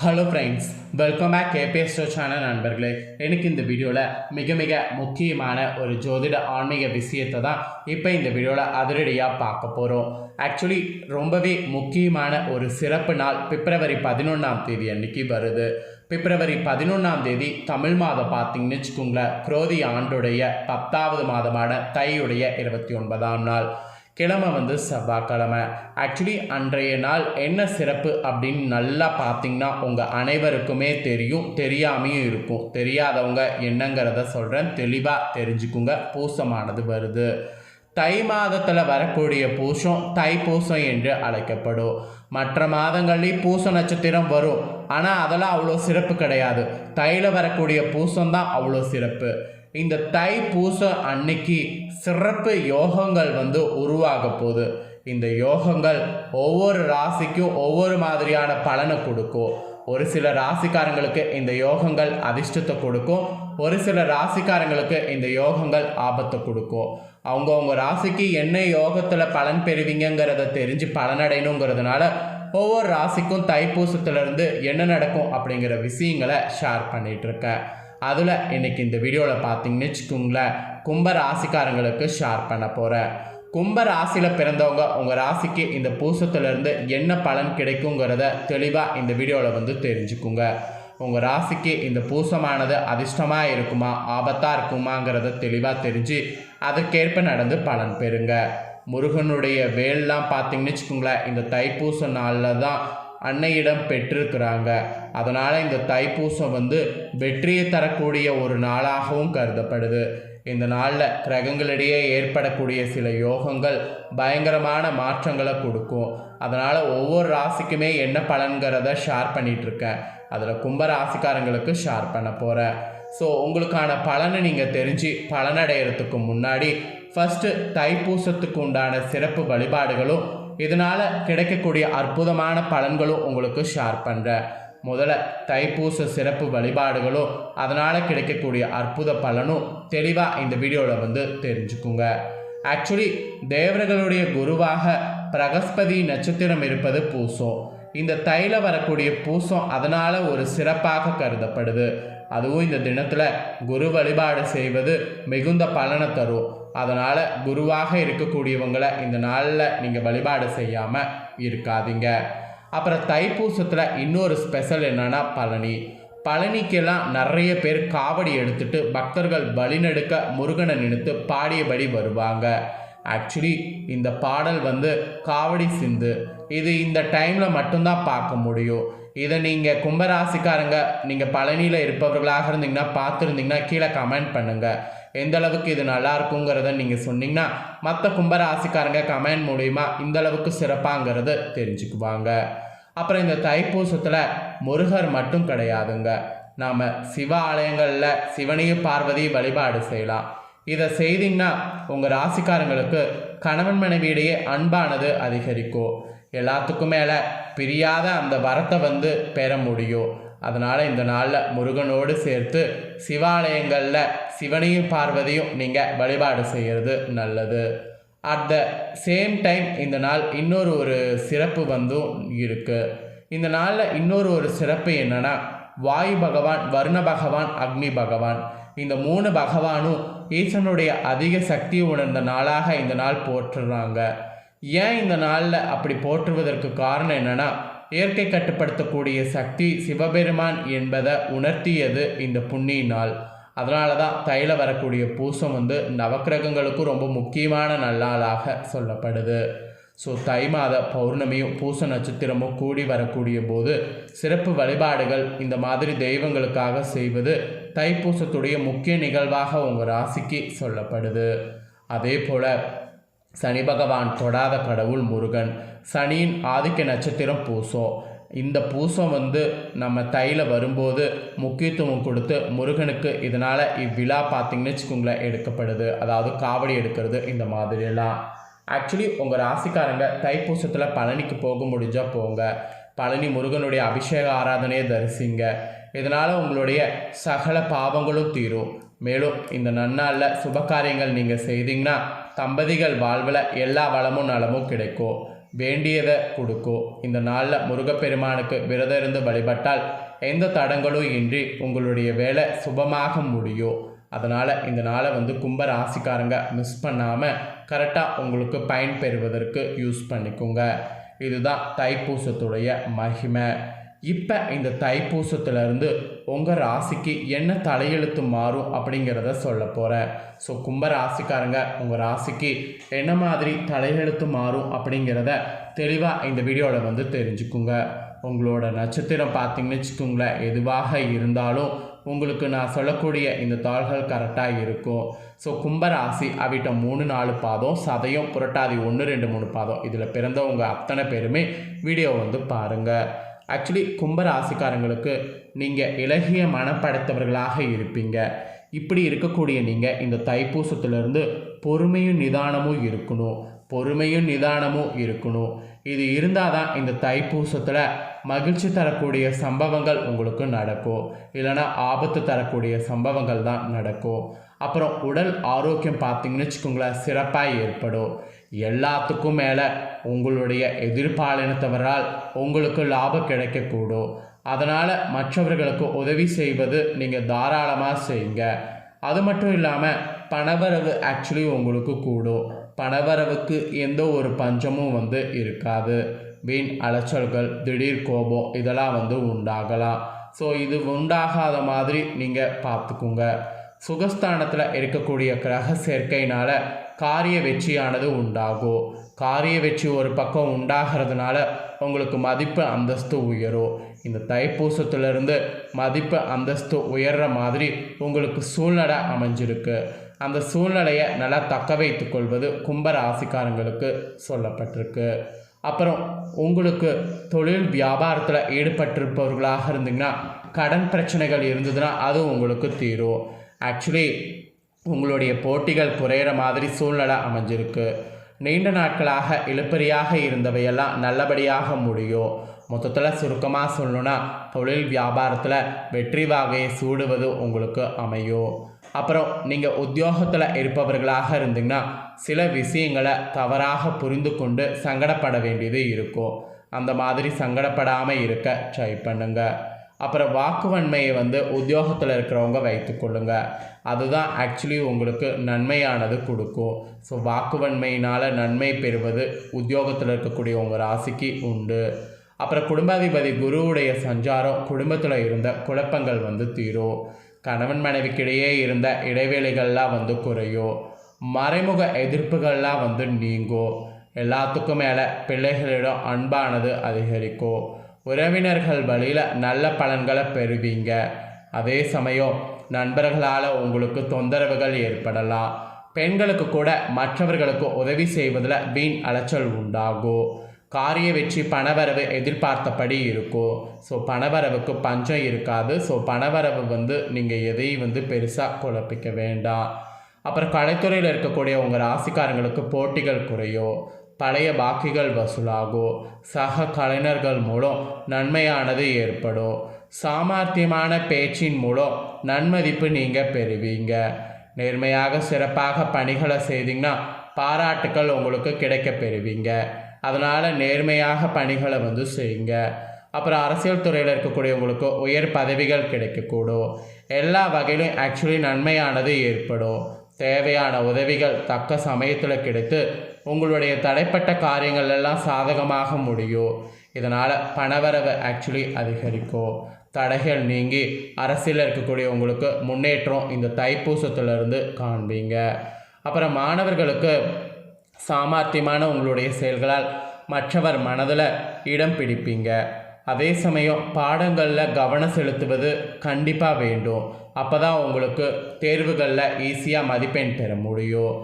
Hello friends welcome back கேபிஎஸ்டோ channel நண்பர்களே. எனக்கு இந்த வீடியோவில் மிக மிக முக்கியமான ஒரு ஜோதிட ஆன்மீக விஷயத்தை தான் இப்போ இந்த வீடியோவில் அதிரடியாக பார்க்க போகிறோம் ஆக்சுவலி ரொம்பவே முக்கியமான ஒரு சிறப்பு நாள் பிப்ரவரி பதினொன்றாம் தேதி அன்னைக்கு வருது. பிப்ரவரி பதினொன்றாம் தேதி தமிழ் மாதம் பார்த்தீங்கன்னு வச்சுக்கோங்களேன் குரோதி ஆண்டுடைய பத்தாவது மாதமான தையுடைய இருபத்தி ஒன்பதாம் நாள். கிழமை வந்து செவ்வாய்க்கிழமை. ஆக்சுவலி அன்றைய நாள் என்ன சிறப்பு அப்படின்னு நல்லா பார்த்தீங்கன்னா உங்கள் அனைவருக்குமே தெரியும் தெரியாமையும் இருக்கும். தெரியாதவங்க என்னங்கிறத சொல்கிறேன் தெளிவாக தெரிஞ்சுக்குங்க. பூசமானது வருது. தை மாதத்தில் வரக்கூடிய பூசம் தை பூசம் என்று அழைக்கப்படும். மற்ற மாதங்களில் பூச நட்சத்திரம் வரும். ஆனால் அதெல்லாம் அவ்வளோ சிறப்பு கிடையாது. தையில் வரக்கூடிய பூசம் தான் அவ்வளோ சிறப்பு. இந்த தை பூச அன்னைக்கு சிறப்பு யோகங்கள் வந்து உருவாக போகுது. இந்த யோகங்கள் ஒவ்வொரு ராசிக்கும் ஒவ்வொரு மாதிரியான பலனை கொடுக்கும். ஒரு சில ராசிக்காரங்களுக்கு இந்த யோகங்கள் அதிர்ஷ்டத்தை கொடுக்கும். ஒரு சில ராசிக்காரங்களுக்கு இந்த யோகங்கள் ஆபத்தை கொடுக்கும். அவங்கவுங்க ராசிக்கு என்ன யோகத்தில் பலன் பெறுவீங்கங்கிறத தெரிஞ்சு பலனடையணுங்கிறதுனால ஒவ்வொரு ராசிக்கும் தைப்பூசத்துலேருந்து என்ன நடக்கும் அப்படிங்கிற விஷயங்களை ஷேர் பண்ணிகிட்ருக்கேன் அதில் இன்றைக்கி இந்த வீடியோவில் பார்த்தீங்கன்னு வச்சுக்கோங்களேன் கும்ப ராசிக்காரங்களுக்கு ஷேர் பண்ண போகிறேன் கும்ப ராசியில் பிறந்தவங்க உங்கள் ராசிக்கு இந்த பூசத்துலேருந்து என்ன பலன் கிடைக்குங்கிறத தெளிவாக இந்த வீடியோவில் வந்து தெரிஞ்சுக்குங்க. உங்கள் ராசிக்கு இந்த பூசமானது அதிர்ஷ்டமாக இருக்குமா ஆபத்தாக இருக்குமாங்கிறத தெளிவாக தெரிஞ்சு அதற்கேற்ப நடந்து பலன் பெறுங்க. முருகனுடைய வேல்லாம் பார்த்தீங்கன்னு வச்சுக்கோங்களேன் இந்த தைப்பூச நாளில் தான் அன்னையிடம் பெற்றிருக்கிறாங்க. அதனால் இந்த தைப்பூசம் வந்து வெற்றியை தரக்கூடிய ஒரு நாளாகவும் கருதப்படுது. இந்த நாளில் கிரகங்களிடையே ஏற்படக்கூடிய சில யோகங்கள் பயங்கரமான மாற்றங்களை கொடுக்கும். அதனால் ஒவ்வொரு ராசிக்குமே என்ன பலன்கிறத ஷேர் பண்ணிகிட்ருக்கேன் அதில் கும்ப ராசிக்காரங்களுக்கு ஷேர் பண்ண போகிறேன் ஸோ உங்களுக்கான பலனை நீங்கள் தெரிஞ்சு பலனடைகிறதுக்கு முன்னாடி ஃபஸ்ட்டு தைப்பூசத்துக்கு உண்டான சிறப்பு வழிபாடுகளும் இதனால் கிடைக்கக்கூடிய அற்புதமான பலன்களும் உங்களுக்கு ஷேர் பண்ணுறேன் முதல்ல தைப்பூச சிறப்பு வழிபாடுகளும் அதனால் கிடைக்கக்கூடிய அற்புத பலனும் தெளிவாக இந்த வீடியோவில் வந்து தெரிஞ்சுக்குங்க. ஆக்சுவலி தேவர்களுடைய குருவாக பிரகஸ்பதி நட்சத்திரம் இருப்பது பூசம். இந்த தைல வரக்கூடிய பூசம் அதனால் ஒரு சிறப்பாக கருதப்படுது. அதுவும் இந்த தினத்தில் குரு வழிபாடு செய்வது மிகுந்த பலனை தரும். அதனால் குருவாக இருக்கக்கூடியவங்களை இந்த நாளில் நீங்கள் வழிபாடு செய்யாமல் இருக்காதீங்க. அப்புறம் தைப்பூசத்தில் இன்னொரு ஸ்பெஷல் என்னென்னா பழனி. பழனிக்கெல்லாம் நிறைய பேர் காவடி எடுத்துட்டு பக்தர்கள் வழிநடுக்க முருகனை நினைத்து பாடியபடி வருவாங்க. ஆக்சுவலி இந்த பாடல் வந்து காவடி சிந்து. இது இந்த டைமில் மட்டும்தான் பார்க்க முடியும். இதை நீங்கள் கும்பராசிக்காரங்க நீங்கள் பழனியில் இருப்பவர்களாக இருந்தீங்கன்னா பார்த்துருந்தீங்கன்னா கீழே கமெண்ட் பண்ணுங்கள் எந்த அளவுக்கு இது நல்லா இருக்குங்கிறத நீங்கள் சொன்னீங்கன்னா மற்ற கும்பராசிக்காரங்க கமெண்ட் மூலிமா இந்த அளவுக்கு சிறப்பாங்கிறத தெரிஞ்சுக்குவாங்க. அப்புறம் இந்த தைப்பூசத்தில் முருகர் மட்டும் கிடையாதுங்க. நாம் சிவ ஆலயங்களில் சிவனையும் பார்வதியும் வழிபாடு செய்யலாம். இதை செய்தீங்கன்னா உங்கள் ராசிக்காரங்களுக்கு கணவன் மனைவியிடையே அன்பானது அதிகரிக்கும். எல்லாத்துக்கும் மேலே பிரியாத அந்த வரத்தை வந்து பெற முடியும். அதனால் இந்த நாளில் முருகனோடு சேர்த்து சிவாலயங்களில் சிவனையும் பார்வதியும் நீங்கள் வழிபாடு செய்கிறது நல்லது. அட் த சேம் டைம் இந்த நாள் இன்னொரு ஒரு சிறப்பு வந்தும் இருக்குது இந்த நாளில் இன்னொரு ஒரு சிறப்பு என்னென்னா வாயு பகவான் வருண பகவான் அக்னி பகவான். இந்த மூணு பகவானும் ஈசனுடைய அதிக சக்தி உணர்ந்த நாளாக இந்த நாள் போற்றுறாங்க. ஏன் இந்த நாளில் அப்படி போற்றுவதற்கு காரணம் என்னென்னா இயற்கை கட்டுப்படுத்தக்கூடிய சக்தி சிவபெருமான் என்பதை உணர்த்தியது இந்த புண்ணிய நாள். அதனால தான் தைல வரக்கூடிய பூசம் வந்து நவக்கிரகங்களுக்கும் ரொம்ப முக்கியமான நல்லாளாக சொல்லப்படுது. ஸோ தை மாத பௌர்ணமியும் பூச நட்சத்திரமும் கூடி வரக்கூடிய போது சிறப்பு வழிபாடுகள் இந்த மாதிரி தெய்வங்களுக்காக செய்வது தைப்பூசத்துடைய முக்கிய நிகழ்வாக உங்கள் ராசிக்கு சொல்லப்படுது. அதே போல் சனி பகவான் தொடாத கடவுள் முருகன். சனியின் ஆதிக்க நட்சத்திரம் பூசம் இந்த பூசம் வந்து நம்ம தையில் வரும்போது முக்கியத்துவம் கொடுத்து முருகனுக்கு இதனால் இவ்விழா பார்த்திங்கன்னு வச்சுக்கோங்களேன் எடுக்கப்படுது. அதாவது காவடி எடுக்கிறது இந்த மாதிரியெல்லாம். ஆக்சுவலி உங்கள் ராசிக்காரங்க தைப்பூசத்தில் பழனிக்கு போக முடிஞ்சால் போங்க. பழனி முருகனுடைய அபிஷேக ஆராதனையை தரிசிங்க. இதனால் உங்களுடைய சகல பாவங்களும் தீரும். மேலும் இந்த நன்னாளில் சுபகாரியங்கள் நீங்கள் செய்தீங்கன்னா தம்பதிகள் வாழ்வில் எல்லா வளமும் நலமும் கிடைக்கும். வேண்டியதை கொடுக்கும். இந்த நாளில் முருகப்பெருமானுக்கு விரதம் இருந்து வழிபட்டால் எந்த தடங்களும் இன்றி உங்களுடைய வேலை சுபமாக முடியும். அதனால் இந்த நாளை வந்து கும்ப ராசிக்காரங்க மிஸ் பண்ணாமல் கரெக்டாக உங்களுக்கு பயன் பெறுவதற்கு யூஸ் பண்ணிக்கோங்க. இதுதான் தைப்பூசத்துடைய மகிமை. இப்போ இந்த தைப்பூசத்துலேருந்து உங்கள் ராசிக்கு என்ன தலையெழுத்து மாறும் அப்படிங்கிறத சொல்ல போகிறேன் ஸோ கும்ப ராசிக்காரங்க உங்கள் ராசிக்கு என்ன மாதிரி தலையெழுத்து மாறும் அப்படிங்கிறத தெளிவாக இந்த வீடியோவில் வந்து தெரிஞ்சுக்குங்க. உங்களோட நட்சத்திரம் பார்த்தீங்கன்னு வச்சுக்கோங்களேன் எதுவாக இருந்தாலும் உங்களுக்கு நான் சொல்லக்கூடிய இந்த தாள்கள் கரெக்டாக இருக்கும். ஸோ கும்பராசி அவிட்ட மூணு நாலு பாதம் சதயம் புரட்டாதி ஒன்று ரெண்டு மூணு பாதம். இதில் பிறந்தவங்க அத்தனை பேருமே வீடியோ வந்து பாருங்கள் ஆக்சுவலி கும்பராசிக்காரங்களுக்கு நீங்கள் இலகிய மனப்படைத்தவர்களாக இருப்பீங்க. இப்படி இருக்கக்கூடிய நீங்கள் இந்த தைப்பூசத்துலேருந்து பொறுமையும் நிதானமும் இருக்கணும். பொறுமையும் நிதானமும் இருக்கணும். இது இருந்தால் தான் இந்த தைப்பூசத்தில் மகிழ்ச்சி தரக்கூடிய சம்பவங்கள் உங்களுக்கு நடக்கும். இல்லைனா ஆபத்து தரக்கூடிய சம்பவங்கள் தான் நடக்கும். அப்புறம் உடல் ஆரோக்கியம் பார்த்தீங்கன்னு வச்சுக்கோங்களேன் சிறப்பாக ஏற்படும். எல்லாத்துக்கும் மேலே உங்களுடைய எதிர்பாலினத்தவரால் உங்களுக்கு லாபம் கிடைக்கக்கூடும். அதனால் மற்றவர்களுக்கு உதவி செய்வது நீங்கள் தாராளமாக செய்யுங்க. அது மட்டும் இல்லாமல் பணவரவு ஆக்சுவலி உங்களுக்கு கூடும். பணவரவுக்கு எந்த ஒரு பஞ்சமும் வந்து இருக்காது. வீண் அலைச்சல்கள் திடீர் கோபம் இதெல்லாம் வந்து உண்டாகலாம். ஸோ இது உண்டாகாத மாதிரி நீங்கள் பார்த்துக்குங்க. சுகஸ்தானத்தில் இருக்கக்கூடிய கிரக சேர்க்கையினால் காரிய வெற்றியானது உண்டாகும் காரிய வெற்றி ஒரு பக்கம் உண்டாகிறதுனால உங்களுக்கு மதிப்பு அந்தஸ்து உயரும் இந்த தைப்பூசத்துலேருந்து மதிப்பு அந்தஸ்து உயர்ற மாதிரி உங்களுக்கு சூழ்நிலை அமைஞ்சிருக்கு. அந்த சூழ்நிலையை நல்லா தக்க வைத்துக்கொள்வது கொள்வது சொல்லப்பட்டிருக்கு. அப்புறம் உங்களுக்கு தொழில் வியாபாரத்தில் ஈடுபட்டிருப்பவர்களாக இருந்தீங்கன்னா கடன் பிரச்சனைகள் இருந்ததுன்னா அது உங்களுக்கு தீரும். ஆக்சுவலி உங்களுடைய போட்டிகள் குறையிற மாதிரி சூழ்நிலை அமைஞ்சிருக்கு. நீண்ட நாட்களாக இழுப்பறியாக இருந்தவையெல்லாம் நல்லபடியாக முடியும் மொத்தத்தில் சுருக்கமாக சொல்லணுன்னா தொழில் வியாபாரத்தில் வெற்றி வாகையை சூடுவது உங்களுக்கு அமையும் அப்புறம் நீங்கள் உத்தியோகத்தில் இருப்பவர்களாக இருந்தீங்கன்னா சில விஷயங்களை தவறாக புரிந்து கொண்டு சங்கடப்பட வேண்டியது இருக்கும் அந்த மாதிரி சங்கடப்படாமல் இருக்க ட்ரை பண்ணுங்கள் அப்புறம் வாக்குவன்மையை வந்து உத்தியோகத்தில் இருக்கிறவங்க வைத்துக்கொள்ளுங்க அதுதான் ஆக்சுவலி உங்களுக்கு நன்மையானது கொடுக்கும். ஸோ வாக்குவன்மையினால் நன்மை பெறுவது உத்தியோகத்தில் இருக்கக்கூடிய உங்கள் ராசிக்கு உண்டு. அப்புறம் குடும்பாதிபதி குருவுடைய சஞ்சாரம் குடும்பத்தில் இருந்த குழப்பங்கள் வந்து தீரும். கணவன் மனைவிக்கிடையே இருந்த இடைவேளைகள்லாம் வந்து குறையும். மறைமுக எதிர்ப்புகள்லாம் வந்து நீங்கும். எல்லாத்துக்கும் மேலே பிள்ளைகளிடம் அன்பானது அதிகரிக்கும். உறவினர்கள் வழியில் நல்ல பலன்களை பெறுவீங்க. அதே சமயம் நண்பர்களால் உங்களுக்கு தொந்தரவுகள் ஏற்படலாம். பெண்களுக்கு கூட மற்றவர்களுக்கு உதவி செய்வதில் வீண் அலைச்சல் உண்டாகும். காரிய வெற்றி பணவரவு எதிர்பார்த்தபடி இருக்கும். ஸோ பணவரவுக்கு பஞ்சம் இருக்காது. ஸோ பணவரவு வந்து நீங்கள் எதையும் வந்து பெருசாக குழப்பிக்க வேண்டாம். அப்புறம் கலைத்துறையில் இருக்கக்கூடிய உங்கள் ராசிக்காரங்களுக்கு போட்டிகள் குறையும். பழைய பாக்கிகள் வசூலாகும் சக கலைஞர்கள் மூலம் நன்மையானது ஏற்படும் சாமர்த்தியமான பேச்சின் மூலம் நன்மதிப்பு நீங்கள் பெறுவீங்க. நேர்மையாக சிறப்பாக பணிகளை செய்தீங்கன்னா பாராட்டுக்கள் உங்களுக்கு கிடைக்க பெறுவீங்க. அதனால் நேர்மையாக பணிகளை வந்து செய்யுங்க. அப்புறம் அரசியல் துறையில் இருக்கக்கூடியவங்களுக்கு உயர் பதவிகள் கிடைக்கக்கூடும் எல்லா வகையிலும் ஆக்சுவலி நன்மையானது ஏற்படும். தேவையான உதவிகள் தக்க சமயத்தில் கிடைத்து உங்களுடைய தடைப்பட்ட காரியங்கள் எல்லாம் சாதகமாக முடியும் இதனால் பணவரவு ஆக்சுவலி அதிகரிக்கும் தடைகள் நீங்கி அரசியலில் இருக்கக்கூடிய உங்களுக்கு முன்னேற்றம் இந்த தைப்பூசத்துலேருந்து காண்பீங்க. அப்புறம் மாணவர்களுக்கு சாமர்த்தியமான உங்களுடைய செயல்களால் மற்றவர் மனதில் இடம் பிடிப்பீங்க. அதே சமயம் பாடங்களில் கவனம் செலுத்துவது கண்டிப்பாக வேண்டும். அப்போ தான் உங்களுக்கு தேர்வுகளில் ஈஸியாக மதிப்பெண் பெற முடியும்.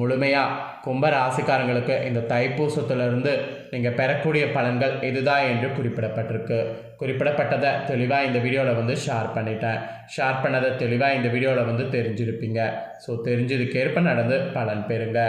முழுமையாக கும்ப ராசிக்காரங்களுக்கு இந்த தைப்பூசத்திலிருந்து நீங்கள் பெறக்கூடிய பலன்கள் இதுதான் என்று குறிப்பிடப்பட்டிருக்கு. குறிப்பிடப்பட்டதை தெளிவாக இந்த வீடியோவில் வந்து ஷேர் பண்ணிட்டேன். ஷேர் பண்ணதை தெளிவாக இந்த வீடியோவில் வந்து தெரிஞ்சிருப்பீங்க. ஸோ தெரிஞ்சதுக்கேற்ப நடந்து பலன் பெறுங்க.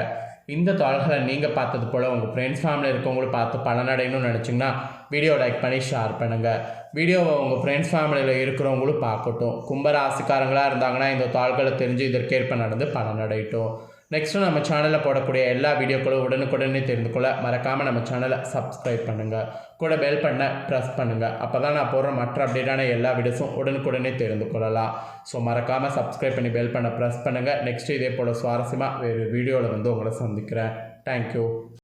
இந்த தாள்களை நீங்கள் பார்த்தது போல் உங்கள் ஃப்ரெண்ட்ஸ் ஃபேமிலி இருக்கவங்களும் பார்த்து பலனடையணும்னு நினச்சிங்கன்னா வீடியோ லைக் பண்ணி ஷேர் பண்ணுங்கள் வீடியோவை உங்கள் ஃப்ரெண்ட்ஸ் ஃபேமிலியில் இருக்கிறவங்களும் பார்க்கட்டும். கும்பராசிக்காரங்களாக இருந்தாங்கன்னா இந்த தாள்களை தெரிஞ்சு இதற்கேற்ப நடந்து பலனடையட்டும் நெக்ஸ்ட்டு நம்ம சேனலில் போடக்கூடிய எல்லா வீடியோக்களும் உடனுக்குடனே தெரிந்து கொள்ள மறக்காமல் நம்ம சேனலை சப்ஸ்கிரைப் பண்ணுங்கள் கூட பெல் பண்ண ப்ரெஸ் பண்ணுங்கள் அப்போ தான் நான் போடுற மற்ற அப்டேட்டான எல்லா வீடியோஸும் உடனுக்குடனே தெரிந்து கொள்ளலாம். ஸோ மறக்காமல் சப்ஸ்கிரைப் பண்ணி பெல் பண்ண ப்ரெஸ் பண்ணுங்கள் நெக்ஸ்ட்டு இதே போல் சுவாரஸ்யமாக வேறு வீடியோவில் வந்து உங்களை சந்திக்கிறேன். தேங்க்யூ